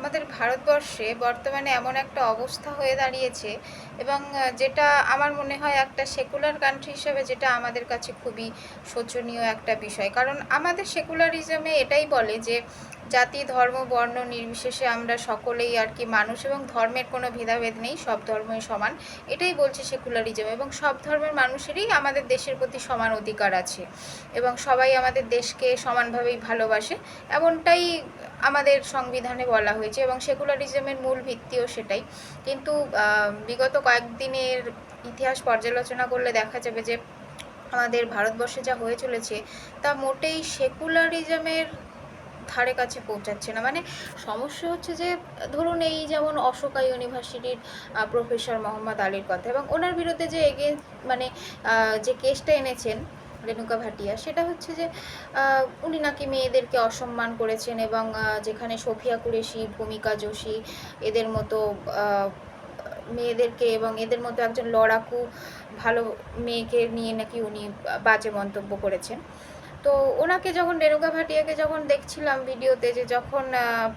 আমাদের ভারতবর্ষে বর্তমানে এমন একটা অবস্থা হয়ে দাঁড়িয়েছে এবং যেটা আমার মনে হয় একটা সেকুলার কান্ট্রি হিসেবে যেটা আমাদের কাছে খুবই শোচনীয় একটা বিষয়। কারণ আমাদের সেকুলারিজমে এটাই বলে যে জাতি, ধর্ম, বর্ণ নির্বিশেষে আমরা সকলেই আর কি মানুষ এবং ধর্মের কোনো ভেদাভেদ নেই, সব ধর্মই সমান। এটাই বলছে সেকুলারিজম এবং সব ধর্মের মানুষেরই আমাদের দেশের প্রতি সমান অধিকার আছে এবং সবাই আমাদের দেশকে সমানভাবেই ভালোবাসে, এমনটাই আমাদের সংবিধানে বলা হয়েছে এবং সেকুলারিজমের মূল ভিত্তিও সেটাই। কিন্তু বিগত কয়েকদিনের ইতিহাস পর্যালোচনা করলে দেখা যাবে যে আমাদের ভারতবর্ষে যা হয়ে চলেছে তা মোটেই সেকুলারিজমের ধারে কাছে পৌঁছাচ্ছে না। মানে সমস্যা হচ্ছে যে, ধরুন এই যেমন অশোকা ইউনিভার্সিটির প্রফেসর মোহাম্মদ আলীর কথা এবং ওনার বিরুদ্ধে যে এগেন মানে যে কেসটা এনেছেন রেণুকা ভাটিয়া, সেটা হচ্ছে যে উনি নাকি মেয়েদেরকে অসম্মান করেছেন এবং যেখানে সফিয়া কুরেশি, ভূমিকা যোশী, এদের মতো মেয়েদেরকে এবং এদের মতো একজন লড়াকু ভালো মেয়েকে নিয়ে নাকি উনি বাজে মন্তব্য করেছেন। তো ওনাকে যখন, রেণুকা ভাটিয়াকে যখন দেখছিলাম ভিডিওতে যে যখন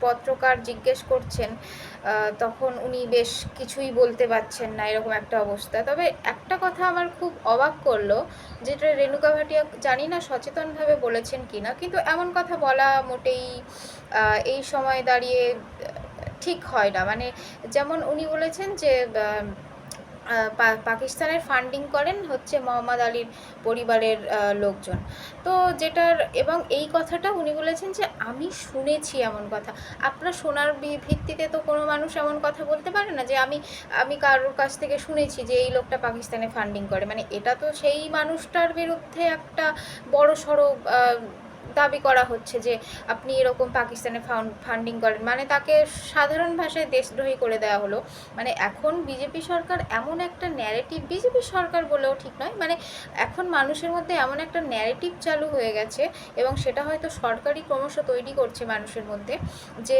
পত্রকার জিজ্ঞেস করছেন তখন উনি বেশ কিছুই বলতে পারছেন না এরকম একটা অবস্থা। তবে একটা কথা আমার খুব অবাক করল, যেটা রেণুকা ভাটিয়া জানি না সচেতনভাবে বলেছেন কি না কিন্তু এমন কথা বলা মোটেই এই সময় দাঁড়িয়ে ঠিক হয় না। মানে যেমন উনি বলেছেন যে পাকিস্তানের ফান্ডিং করেন হচ্ছে মোহাম্মদ আলীর পরিবারের লোকজন। তো যেটার, এবং এই কথাটা উনি বলেছেন যে, আমি শুনেছি এমন কথা। আপনার শোনার ভিত্তিতে তো কোনো মানুষ এমন কথা বলতে পারে না যে, আমি আমি কারোর কাছ থেকে শুনেছি যে এই লোকটা পাকিস্তানে ফান্ডিং করে। মানে এটা তো সেই মানুষটার বিরুদ্ধে একটা বড় সড়ো দাবি করা হচ্ছে যে আপনি এরকম পাকিস্তানে ফান্ডিং করেন। মানে তাকে সাধারণ ভাষায় দেশদ্রোহী করে দেওয়া হলো। মানে এখন বিজেপি সরকার এমন একটা ন্যারেটিভ বিজেপি সরকার বলেও ঠিক নয় মানে এখন মানুষের মধ্যে এমন একটা ন্যারেটিভ চালু হয়ে গেছে এবং সেটা হয়তো সরকারই ক্রমশ তৈরি করছে মানুষের মধ্যে যে,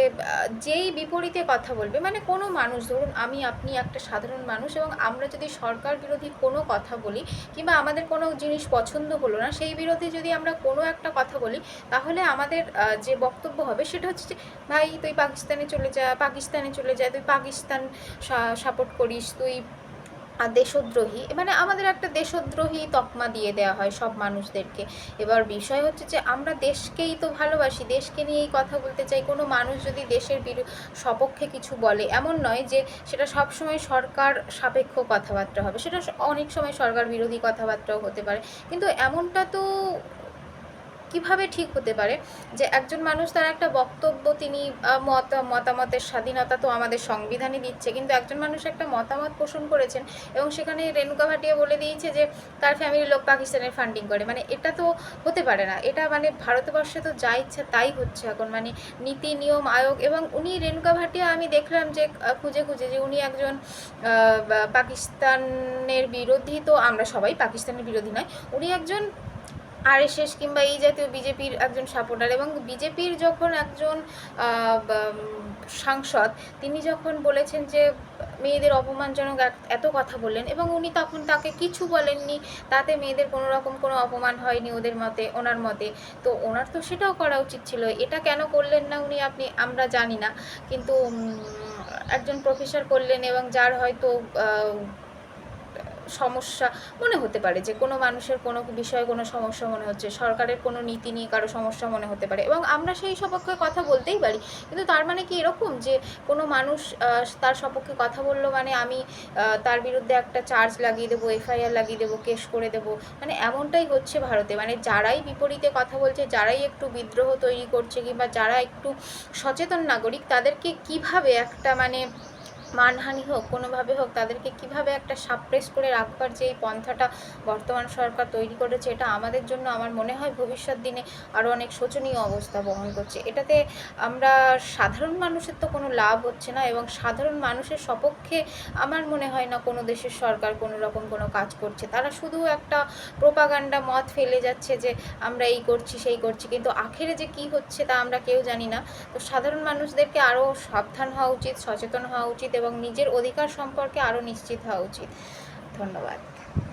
যেই বিপরীতে কথা বলবে মানে কোনো মানুষ, ধরুন আমি, আপনি একটা সাধারণ মানুষ এবং আমরা যদি সরকার বিরোধী কোনো কথা বলি কিংবা আমাদের কোনো জিনিস পছন্দ হলো না, সেই বিরোধী যদি আমরা কোনো একটা কথা বলি তাহলে আমাদের যে বক্তব্য হবে সেটা হচ্ছে যে, ভাই, তুই পাকিস্তানে চলে যা, পাকিস্তানে চলে যা, তুই পাকিস্তান সাপোর্ট করিস, তুই দেশদ্রোহী। মানে আমাদের একটা দেশদ্রোহী তকমা দিয়ে দেওয়া হয় সব মানুষদেরকে। এবার বিষয় হচ্ছে যে, আমরা দেশকেই তো ভালোবাসি, দেশকে নিয়েই কথা বলতে চাই। কোনো মানুষ যদি দেশের সপক্ষে কিছু বলে, এমন নয় যে সেটা সবসময় সরকার সাপেক্ষ কথাবার্তা হবে। সেটা অনেক সময় সরকার বিরোধী কথাবার্তাও হতে পারে। কিন্তু এমনটা তো কীভাবে ঠিক হতে পারে? যে একজন মানুষ তার একটা বক্তব্য, তিনি মত, মতামতের স্বাধীনতা তো আমাদের সংবিধানই দিচ্ছে। কিন্তু একজন মানুষ একটা মতামত পোষণ করেছেন এবং সেখানে রেণুকা ভাটিয়া বলে দিয়েছে যে তার ফ্যামিলির লোক পাকিস্তানের ফান্ডিং করে। মানে এটা তো হতে পারে না। এটা মানে ভারতবর্ষে তো যা ইচ্ছা তাই হচ্ছে এখন। মানে নীতি, নিয়ম, আয়োগ এবং উনি রেণুকা ভাটিয়া আমি দেখলাম যে খুঁজে খুঁজে যে উনি একজন পাকিস্তানের বিরোধী তো আমরা সবাই পাকিস্তানের বিরোধী নয়। উনি একজন আরএসএস কিংবা এই জাতীয় বিজেপির একজন সাপোর্টার এবং বিজেপির যখন একজন সাংসদ, তিনি যখন বলেছেন যে মেয়েদের অপমানজনক এত কথা বললেন এবং উনি তখন তাকে কিছু বলেননি, তাতে মেয়েদের কোনো রকম কোনো অপমান হয়নি ওদের মতে, ওনার মতে। তো ওনার তো সেটাও করা উচিত ছিল, এটা কেন করলেন না উনি আপনি, আমরা জানি না। কিন্তু একজন প্রফেসর করলেন এবং যার হয়তো সমস্যা মনে হতে পারে যে কোনো মানুষের কোনো বিষয়ে কোনো সমস্যা মনে হচ্ছে, সরকারের কোনো নীতি নিয়ে কারও সমস্যা মনে হতে পারে এবং আমরা সেই সপক্ষে কথা বলতেই পারি। কিন্তু তার মানে কি এরকম যে কোনো মানুষ তার সপক্ষে কথা বলল মানে আমি তার বিরুদ্ধে একটা চার্জ লাগিয়ে দেবো এফআইআর লাগিয়ে দেবো কেস করে দেবো মানে এমনটাই হচ্ছে ভারতে। মানে যারাই বিপরীতে কথা বলছে, যারাই একটু বিদ্রোহ তৈরি করছে কিংবা যারা একটু সচেতন নাগরিক, তাদেরকে কীভাবে একটা মানে মানহানি হোক, কোনোভাবে হোক, তাদেরকে কীভাবে একটা সাপ্রেস করে রাখবার যে এই পন্থাটা বর্তমান সরকার তৈরি করেছে, এটা আমাদের জন্য আমার মনে হয় ভবিষ্যৎ দিনে আরও অনেক শোচনীয় অবস্থা বহন করছে। এটাতে আমরা সাধারণ মানুষের তো কোনো লাভ হচ্ছে না এবং সাধারণ মানুষের সপক্ষে আমার মনে হয় না কোনো দেশের সরকার কোনো রকম কোনো কাজ করছে। তারা শুধু একটা প্রোপাগান্ডা মত ফেলে যাচ্ছে যে আমরা এই করছি, সেই করছি, কিন্তু আখেরে যে কি হচ্ছে তা আমরা কেউ জানি না। তো সাধারণ মানুষদেরকে আরও সাবধান হওয়া উচিত, সচেতন হওয়া উচিত এবং নিজের অধিকার সম্পর্কে আরও নিশ্চিত হওয়া উচিত। ধন্যবাদ।